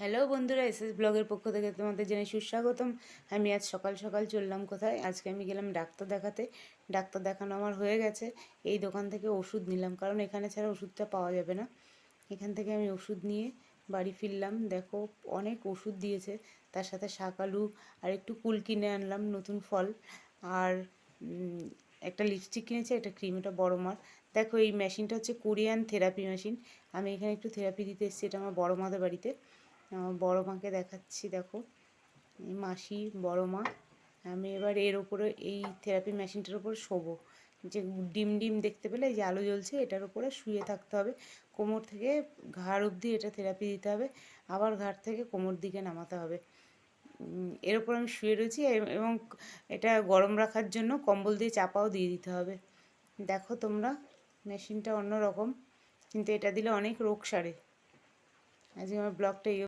Hello বন্ধুরা, S S ব্লগের পক্ষ থেকে তোমাদের জেনে সুস্বাগতম। আমি আজ সকাল সকাল চললাম কোথায়? আজকে আমি গেলাম ডাক্তার দেখাতে। ডাক্তার দেখানো আমার হয়ে গেছে। এই দোকান থেকে ওষুধ নিলাম, কারণ এখানে ছাড়া ওষুধটা পাওয়া যাবে না। এখান থেকে আমি ওষুধ নিয়ে বাড়ি ফিরলাম। দেখো, অনেক ওষুধ দিয়েছে। তার সাথে শাকালু আর একটু কুল কিনে আনলাম নতুন ফল। আর একটা লিপস্টিক কিনেছে, একটা ক্রিম এটা বড় মার। দেখো, এই মেশিনটা হচ্ছে কোরিয়ান থেরাপি মেশিন আমি এখানে একটু থেরাপি দিতে এসেছি, এটা আমার বড় মাদের বাড়িতে। বড় মাকে দেখাচ্ছি, দেখো। মাসি বড় মা। আমি এবার এর ওপরে এই থেরাপি মেশিনটার ওপর শোবো। যে ডিম ডিম দেখতে পেলে যে আলো জ্বলছে, এটার উপরে শুয়ে থাকতে হবে। কোমর থেকে ঘাড় অবধি এটা থেরাপি দিতে হবে। আবার ঘাড় থেকে কোমর দিকে নামাতে হবে। এর ওপর আমি শুয়ে রয়েছি এবং এটা গরম রাখার জন্য কম্বল দিয়ে চাপাও দিয়ে দিতে হবে। দেখো তোমরা মেশিনটা অন্য রকম কিন্তু এটা দিলে অনেক রোগ সারে। আজকে আমার ব্লগটা